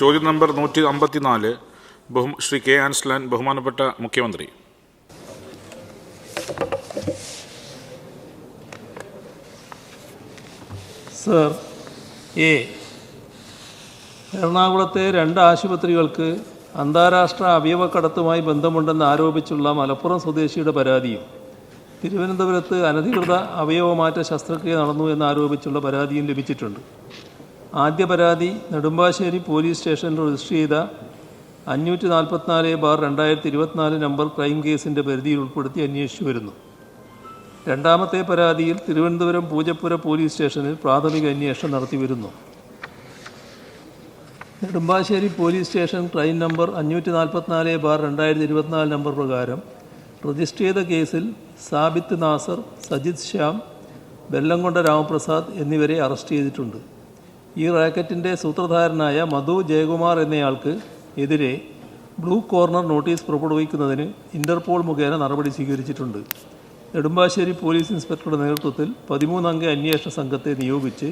ചോദ്യം നമ്പർ നൂറ്റി അമ്പത്തിനാല് ബഹു ശ്രീ കെ ആൻസ്ലാൻ ബഹുമാനപ്പെട്ട മുഖ്യമന്ത്രി. സർ എ. എറണാകുളത്തെ രണ്ട് ആശുപത്രികൾക്ക് അന്താരാഷ്ട്ര അവയവക്കടത്തുമായി ബന്ധമുണ്ടെന്ന് ആരോപിച്ചുള്ള മലപ്പുറം സ്വദേശിയുടെ പരാതിയും തിരുവനന്തപുരത്ത് അനധികൃത അവയവമാറ്റ ശസ്ത്രക്രിയ നടന്നു എന്നാരോപിച്ചുള്ള പരാതിയും ലഭിച്ചിട്ടുണ്ട്. ആദ്യ പരാതി നെടുമ്പാശ്ശേരി പോലീസ് സ്റ്റേഷനിൽ രജിസ്റ്റർ ചെയ്ത അഞ്ഞൂറ്റി നാൽപ്പത്തിനാല് ബാർ രണ്ടായിരത്തി ഇരുപത്തിനാല് നമ്പർ ക്രൈം കേസിന്റെ പരിധിയിൽ ഉൾപ്പെടുത്തി അന്വേഷിച്ചു വരുന്നു. രണ്ടാമത്തെ പരാതിയിൽ തിരുവനന്തപുരം പൂജപ്പുര പോലീസ് സ്റ്റേഷനിൽ പ്രാഥമിക അന്വേഷണം നടത്തി വരുന്നു. Nedumbassery police station crime number അഞ്ഞൂറ്റി നാൽപ്പത്തിനാല് ബാർ രണ്ടായിരത്തി ഇരുപത്തിനാല് നമ്പർ പ്രകാരം രജിസ്റ്റർ ചെയ്ത കേസിൽ സാബിത്ത് നാസർ സജിത് ശ്യാം വെല്ലംകൊണ്ട രാമപ്രസാദ് എന്നിവരെ അറസ്റ്റ് ചെയ്തിട്ടുണ്ട്. ഈ റാക്കറ്റിന്റെ സൂത്രധാരനായ മധു ജയകുമാർ എന്നയാൾക്ക് എതിരെ ബ്ലൂ കോർണർ നോട്ടീസ് പുറപ്പെടുവിക്കുന്നതിന് ഇന്റർപോൾ മുഖേന നടപടി സ്വീകരിച്ചിട്ടുണ്ട്. നെടുമ്പാശ്ശേരി പോലീസ് ഇൻസ്പെക്ടറുടെ നേതൃത്വത്തിൽ പതിമൂന്നംഗ അന്വേഷണ സംഘത്തെ നിയോഗിച്ച്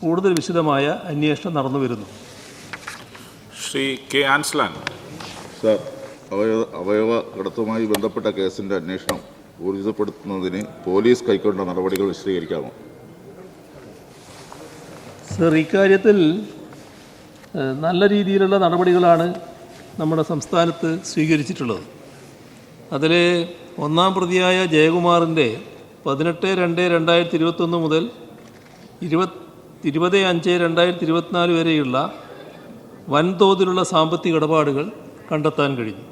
കൂടുതൽ വിശദമായ അന്വേഷണം നടന്നുവരുന്നു ശ്രീ കെ ആൻസ്ലാൻ. സാർ അവയവ അവയവ കടത്തുമായി ബന്ധപ്പെട്ട കേസിന്റെ അന്വേഷണം ഊർജിതപ്പെടുത്തുന്നതിന് പോലീസ് കൈക്കൊണ്ട നടപടികൾ വിശദീകരിക്കാമോ? സർ ഇക്കാര്യത്തിൽ നല്ല രീതിയിലുള്ള നടപടികളാണ് നമ്മുടെ സംസ്ഥാനത്ത് സ്വീകരിച്ചിട്ടുള്ളത്. അതിൽ ഒന്നാം പ്രതിയായ ജയകുമാറിന്റെ പതിനെട്ട് രണ്ട് രണ്ടായിരത്തി ഇരുപത്തൊന്ന് മുതൽ ഇരുപത് ഇരുപത് അഞ്ച് രണ്ടായിരത്തി ഇരുപത്തിനാല് വരെയുള്ള വൻതോതിലുള്ള സാമ്പത്തിക ഇടപാടുകൾ കണ്ടെത്താൻ കഴിഞ്ഞു.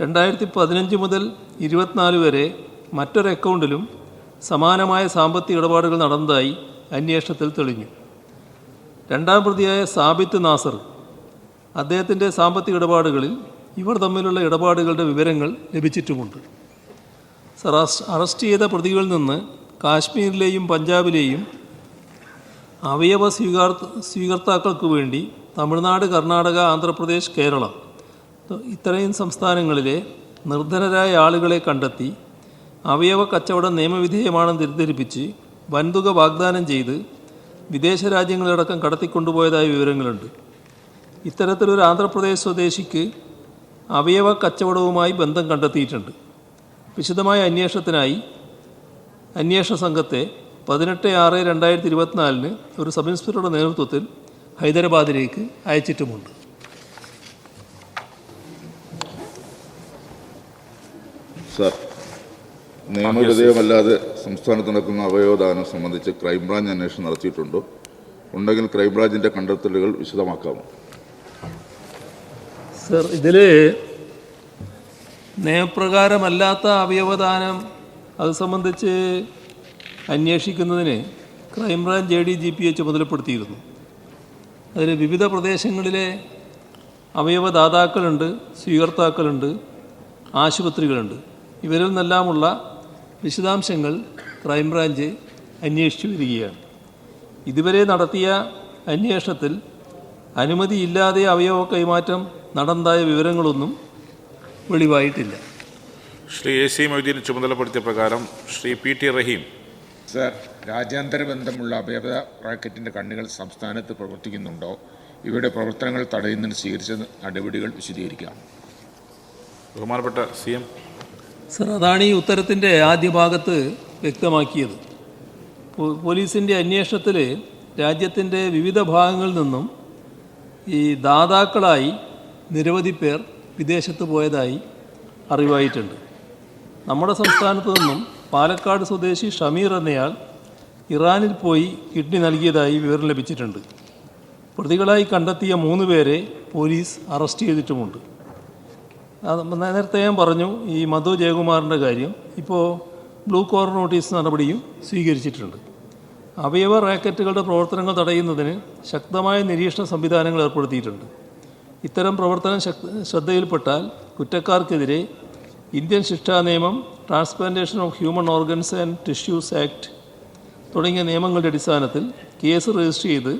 രണ്ടായിരത്തി പതിനഞ്ച് മുതൽ ഇരുപത്തിനാല് വരെ മറ്റൊരു അക്കൗണ്ടിലും സമാനമായ സാമ്പത്തിക ഇടപാടുകൾ നടന്നതായി അന്വേഷണത്തിൽ തെളിഞ്ഞു. രണ്ടാം പ്രതിയായ സാബിത്ത് നാസർ അദ്ദേഹത്തിന്റെ സാമ്പത്തിക ഇടപാടുകളിൽ ഇവർ തമ്മിലുള്ള ഇടപാടുകളുടെ വിവരങ്ങൾ ലഭിച്ചിട്ടുമുണ്ട്. അറസ്റ്റ് ചെയ്ത പ്രതികളിൽ നിന്ന് കാശ്മീരിലെയും പഞ്ചാബിലെയും അവയവ സ്വീകാർ സ്വീകർത്താക്കൾക്ക് വേണ്ടി തമിഴ്നാട് കർണാടക ആന്ധ്രാപ്രദേശ് കേരളം ഇത്രയും സംസ്ഥാനങ്ങളിലെ നിർധനരായ ആളുകളെ കണ്ടെത്തി അവയവ കച്ചവടം നിയമവിധേയമാണെന്ന് തെറ്റിദ്ധരിപ്പിച്ച് വൻതുക വാഗ്ദാനം ചെയ്ത് വിദേശ രാജ്യങ്ങളിലടക്കം കടത്തിക്കൊണ്ടുപോയതായ വിവരങ്ങളുണ്ട്. ഇത്തരത്തിലൊരു ആന്ധ്രാപ്രദേശ് സ്വദേശിക്ക് അവയവ കച്ചവടവുമായി ബന്ധം കണ്ടെത്തിയിട്ടുണ്ട്. വിശദമായ അന്വേഷണത്തിനായി അന്വേഷണ സംഘത്തെ പതിനെട്ട് ആറ് രണ്ടായിരത്തി ഇരുപത്തിനാലിന് ഒരു സബ് ഇൻസ്പെക്ടറുടെ നേതൃത്വത്തിൽ ഹൈദരാബാദിലേക്ക് അയച്ചിട്ടുമുണ്ട്. സാർ നിയമവിധേയമല്ലാതെ സംസ്ഥാനത്ത് നടക്കുന്ന അവയവദാനം സംബന്ധിച്ച് ക്രൈംബ്രാഞ്ച് അന്വേഷണം നടത്തിയിട്ടുണ്ടോ? ഉണ്ടെങ്കിൽ ക്രൈംബ്രാഞ്ചിന്റെ കണ്ടെത്തലുകൾ വിശദമാക്കാമോ? സർ ഇതിൽ നിയമപ്രകാരമല്ലാത്ത അവയവദാനം അത് സംബന്ധിച്ച് അന്വേഷിക്കുന്നതിന് ക്രൈംബ്രാഞ്ച് ജെ ഡി ജി പിയെ ചുമതലപ്പെടുത്തിയിരുന്നു. അതിൽ വിവിധ പ്രദേശങ്ങളിലെ അവയവദാതാക്കളുണ്ട് സ്വീകർത്താക്കളുണ്ട് ആശുപത്രികളുണ്ട്. ഇവരിൽ നിന്നെല്ലാമുള്ള വിശദാംശങ്ങൾ ക്രൈംബ്രാഞ്ച് അന്വേഷിച്ചു വരികയാണ്. ഇതുവരെ നടത്തിയ അന്വേഷണത്തിൽ അനുമതിയില്ലാതെ അവയവ കൈമാറ്റം നടന്നതായ വിവരങ്ങളൊന്നും വെളിവായിട്ടില്ല. ശ്രീ എ സി മൊയ്തീൻ ചുമതലപ്പെടുത്തിയ പ്രകാരം Shri P T Rahim sir രാജ്യാന്തര ബന്ധമുള്ള അവയവ റാക്കറ്റിന്റെ കണ്ണുകൾ സംസ്ഥാനത്ത് പ്രവർത്തിക്കുന്നുണ്ടോ? ഇവയുടെ പ്രവർത്തനങ്ങൾ തടയുന്നതിന് സ്വീകരിച്ച നടപടികൾ വിശദീകരിക്കാം. ബഹുമാനപ്പെട്ട സി എം സർ അതാണ് ഈ ഉത്തരത്തിന്റെ ആദ്യ ഭാഗത്ത് വ്യക്തമാക്കിയത്. പോലീസിന്റെ അന്വേഷണത്തിൽ രാജ്യത്തിന്റെ വിവിധ ഭാഗങ്ങളിൽ നിന്നും ഈ ദാതാക്കളായി നിരവധി പേർ വിദേശത്ത് പോയതായി അറിവായിട്ടുണ്ട്. നമ്മുടെ സംസ്ഥാനത്ത് നിന്നും പാലക്കാട് സ്വദേശി ഷമീർ എന്നയാൾ ഇറാനിൽ പോയി കിഡ്നി നൽകിയതായി വിവരം ലഭിച്ചിട്ടുണ്ട്. പ്രതികളായി കണ്ടെത്തിയ മൂന്ന് പേരെ പോലീസ് അറസ്റ്റ് ചെയ്തിട്ടുമുണ്ട്. നേരത്തെ ഞാൻ പറഞ്ഞു ഈ മധു ജയകുമാറിന്റെ കാര്യം. ഇപ്പോൾ ബ്ലൂ കോർ നോട്ടീസ് നടപടിയും സ്വീകരിച്ചിട്ടുണ്ട്. അവയവ റാക്കറ്റുകളുടെ പ്രവർത്തനങ്ങൾ തടയുന്നതിന് ശക്തമായ നിരീക്ഷണ സംവിധാനങ്ങൾ ഏർപ്പെടുത്തിയിട്ടുണ്ട്. ഇത്തരം പ്രവർത്തനം ശ്രദ്ധയിൽപ്പെട്ടാൽ കുറ്റക്കാർക്കെതിരെ ഇന്ത്യൻ ശിക്ഷാ നിയമം transplantation of human organs and tissues act തുടങ്ങിയ നിയമങ്ങളുടെ അടിസ്ഥാനത്തിൽ കേസ് രജിസ്റ്റർ ചെയ്ത്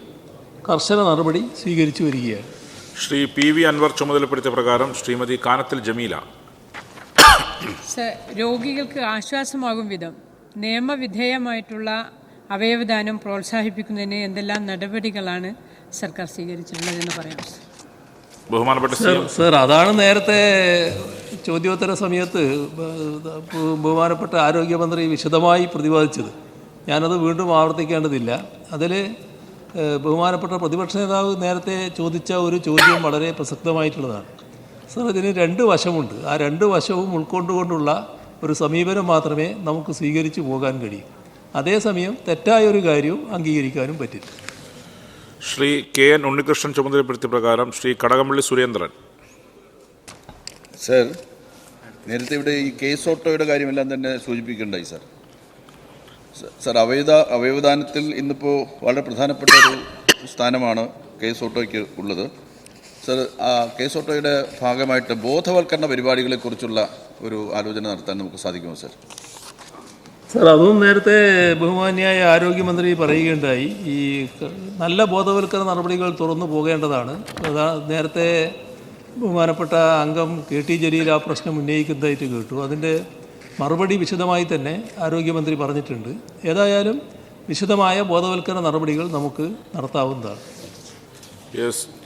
കർശന നടപടി സ്വീകരിച്ചു വരികയാണ്. ശ്രീ പി വി അൻവർ ചുമതലപ്പെടുത്തിയ പ്രകാരം ശ്രീമതി കാനത്തിൽ ജമീല. സർ രോഗികൾക്ക് ആശ്വാസമാകും വിധം നിയമവിധേയമായിട്ടുള്ള അവയവദാനം പ്രോത്സാഹിപ്പിക്കുന്നതിന് എന്തെല്ലാം നടപടികളാണ് സർക്കാർ സ്വീകരിച്ചിട്ടുള്ളതെന്ന് പറയാം. ബഹുമാനപ്പെട്ട സർ സർ അതാണ് നേരത്തെ ചോദ്യോത്തര സമയത്ത് ബഹുമാനപ്പെട്ട ആരോഗ്യമന്ത്രി വിശദമായി പ്രതിപാദിച്ചത്. ഞാനത് വീണ്ടും ആവർത്തിക്കേണ്ടതില്ല. അതിൽ ബഹുമാനപ്പെട്ട പ്രതിപക്ഷ നേതാവ് നേരത്തെ ചോദിച്ച ഒരു ചോദ്യം വളരെ പ്രസക്തമായിട്ടുള്ളതാണ്. സർ ഇതിന് രണ്ട് വശമുണ്ട്. ആ രണ്ട് വശവും ഉൾക്കൊണ്ടുകൊണ്ടുള്ള ഒരു സമീപനം മാത്രമേ നമുക്ക് സ്വീകരിച്ചു പോകാൻ കഴിയൂ. അതേസമയം തെറ്റായ ഒരു കാര്യവും അംഗീകരിക്കാനും പറ്റില്ല. ശ്രീ കെ എൻ ഉണ്ണികൃഷ്ണൻ ചുമതലപ്പെടുത്തിയ പ്രകാരം ശ്രീ കടകംപള്ളി സുരേന്ദ്രൻ. സർ നേരത്തെ ഇവിടെ ഈ കേസ് ഓട്ടോയുടെ കാര്യമെല്ലാം തന്നെ സൂചിപ്പിക്കേണ്ടായി സർ. സർ അവയവ അവയവദാനത്തിൽ ഇന്നിപ്പോൾ വളരെ പ്രധാനപ്പെട്ട ഒരു സ്ഥാനമാണ് കെ എസ് ഓട്ടോയ്ക്ക് ഉള്ളത്. സർ ആ എസ് ഓട്ടോയുടെ ഭാഗമായിട്ട് ബോധവൽക്കരണ പരിപാടികളെക്കുറിച്ചുള്ള ഒരു ആലോചന നടത്താൻ നമുക്ക് സാധിക്കുമോ സർ? സാർ അതും നേരത്തെ ബഹുമാന്യായ ആരോഗ്യമന്ത്രി പറയുകയുണ്ടായി. ഈ നല്ല ബോധവൽക്കരണ നടപടികൾ തുറന്നു പോകേണ്ടതാണ്. നേരത്തെ ബഹുമാനപ്പെട്ട അംഗം കെ ടി ജലീൽ ആ പ്രശ്നം ഉന്നയിക്കുന്നതായിട്ട് കേട്ടു. അതിന്റെ മറുപടി വിശദമായി തന്നെ ആരോഗ്യമന്ത്രി പറഞ്ഞിട്ടുണ്ട്. ഏതായാലും വിശദമായ ബോധവൽക്കരണ നടപടികൾ നമുക്ക് നടത്താവുന്നതാണ്. യെസ്